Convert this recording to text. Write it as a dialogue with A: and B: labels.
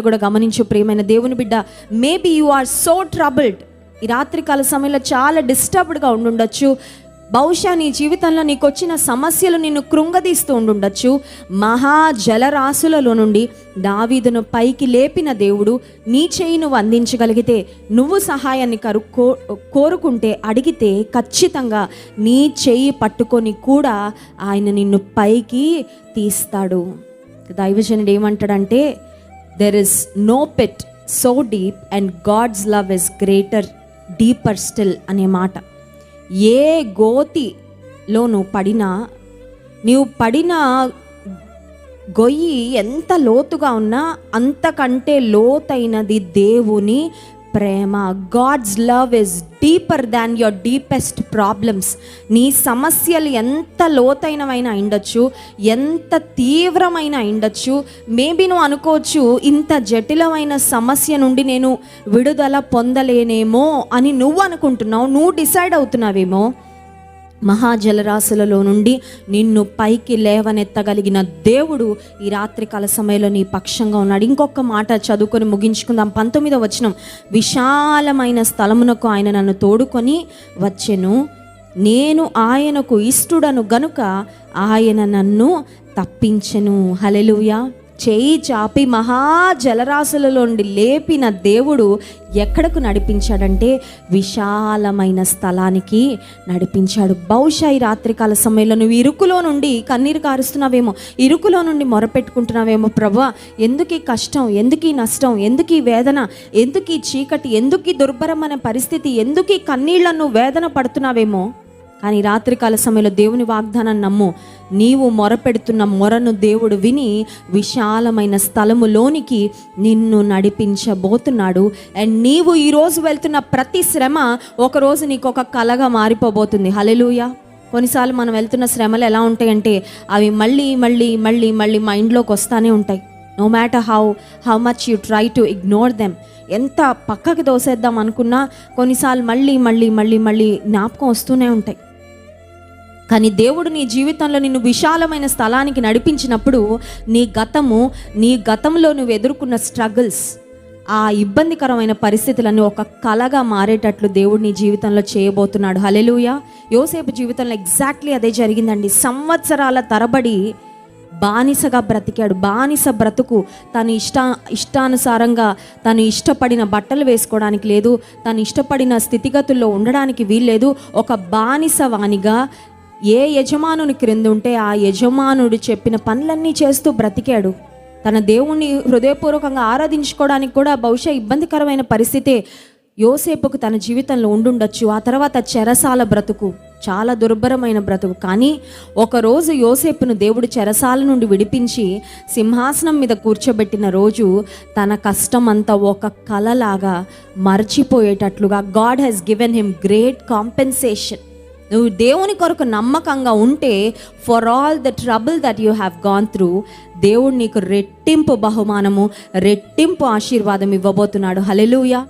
A: కూడా గమనించు ప్రియమైన దేవుని బిడ్డ. Maybe you are so troubled ఈ రాత్రికాల సమయంలో చాలా డిస్టర్బ్డ్గా ఉండుండొచ్చు. బహుశా నీ జీవితంలో నీకు వచ్చిన సమస్యలు నిన్ను కృంగదీస్తూ ఉండుండొచ్చు. మహా జలరాశులలో నుండి దావీదును పైకి లేపిన దేవుడు నీ చేయి నువ్వు అందించగలిగితే నువ్వు సహాయాన్ని కరు కో- కోరుకుంటే అడిగితే ఖచ్చితంగా నీ చేయి పట్టుకొని కూడా ఆయన నిన్ను పైకి తీస్తాడు. దైవజనుడు ఏమంటాడంటే there is no pit so deep and God's love is greater deeper still అనే మాట. ఏ గోతిలో నువ్వు పడినా నీవు పడిన గొయ్యి ఎంత లోతుగా ఉన్నా అంతకంటే లోతైనది దేవుని ప్రేమ. God's love is deeper than your deepest problems నీ సమస్యలు ఎంత లోతైనవైనా అయిండొచ్చు ఎంత తీవ్రమైన అయిండొచ్చు మేబీ నువ్వు అనుకోవచ్చు ఇంత జటిలమైన సమస్య నుండి నేను విడుదల పొందలేనేమో అని నువ్వు అనుకుంటున్నావు నువ్వు డిసైడ్ అవుతున్నావేమో. మహాజలరాశులలో నుండి నిన్ను పైకి లేవనెత్తగలిగిన దేవుడు ఈ రాత్రికాల సమయంలో నీ పక్షంగా ఉన్నాడు. ఇంకొక మాట చదువుకొని ముగించుకుందాం. పంతొమ్మిదో వచనం. విశాలమైన స్థలమునకు ఆయన నన్ను తోడుకొని వచ్చెను. నేను ఆయనకు ఇష్టడను గనుక ఆయన నన్ను తప్పించెను. హలెలుయా చేయి చాపి మహా జలరాశులలోండి లేపిన దేవుడు ఎక్కడకు నడిపించాడంటే విశాలమైన స్థలానికి నడిపించాడు. బహుశా ఈ రాత్రికాల సమయంలో నువ్వు ఇరుకులో నుండి కన్నీరు కారుస్తున్నావేమో ఇరుకులో నుండి మొరపెట్టుకుంటున్నావేమో ప్రభా. ఎందుకు ఈ కష్టం ఎందుకు ఈ నష్టం ఎందుకు ఈ వేదన ఎందుకు ఈ చీకటి ఎందుకు ఈ దుర్భరమైన పరిస్థితి ఎందుకు ఈ కన్నీళ్ళను వేదన పడుతున్నావేమో. కానీ రాత్రికాల సమయంలో దేవుని వాగ్దానాన్ని నమ్ము. నీవు మొరపెడుతున్న మొరను దేవుడు విని విశాలమైన స్థలములోనికి నిన్ను నడిపించబోతున్నాడు. అండ్ నీవు ఈరోజు వెళ్తున్న ప్రతి శ్రమ ఒకరోజు నీకు ఒక కలగా మారిపోబోతుంది. హలెలుయ కొన్నిసార్లు మనం వెళ్తున్న శ్రమలు ఎలా ఉంటాయంటే అవి మళ్ళీ మళ్ళీ మళ్ళీ మళ్ళీ మైండ్లోకి వస్తూనే ఉంటాయి. No matter how how much you try to ignore them ఎంత పక్కకి దోసేద్దాం అనుకున్నా కొన్నిసార్లు మళ్ళీ మళ్ళీ మళ్ళీ మళ్ళీ జ్ఞాపకం వస్తూనే ఉంటాయి. కానీ దేవుడు నీ జీవితంలో నిన్ను విశాలమైన స్థలానికి నడిపించినప్పుడు నీ గతము నీ గతంలో నువ్వు ఎదుర్కొన్న స్ట్రగుల్స్ ఆ ఇబ్బందికరమైన పరిస్థితులను ఒక కలగా మారేటట్లు దేవుడు నీ జీవితంలో చేయబోతున్నాడు. హలెలుయ యోసేపు జీవితంలో ఎగ్జాక్ట్లీ అదే జరిగిందండి. సంవత్సరాల తరబడి బానిసగా బ్రతికాడు. బానిస బ్రతుకు తను ఇష్ట ఇష్టానుసారంగా తను ఇష్టపడిన బట్టలు వేసుకోవడానికి లేదు తను ఇష్టపడిన స్థితిగతుల్లో ఉండడానికి వీల్లేదు. ఒక బానిస వాణిగా ఏ యజమానుని క్రింద ఉంటే ఆ యజమానుడు చెప్పిన పనులన్నీ చేస్తూ బ్రతికాడు. తన దేవుణ్ణి హృదయపూర్వకంగా ఆరాధించుకోవడానికి కూడా బహుశా ఇబ్బందికరమైన పరిస్థితే యోసేపుకు తన జీవితంలో ఉండుండొచ్చు. ఆ తర్వాత చెరసాల బ్రతుకు చాలా దుర్భరమైన బ్రతుకు. కానీ ఒకరోజు యోసేపును దేవుడు చెరసాల నుండి విడిపించి సింహాసనం మీద కూర్చోబెట్టిన రోజు తన కష్టం అంతా ఒక కలలాగా మర్చిపోయేటట్లుగా God has given him great compensation. నువ్వు దేవుని కొరకు నమ్మకంగా ఉంటే for all the trouble that you have gone through దేవుడు నీకు రెట్టింపు బహుమానము రెట్టింపు ఆశీర్వాదం ఇవ్వబోతున్నాడు. హలెలుయా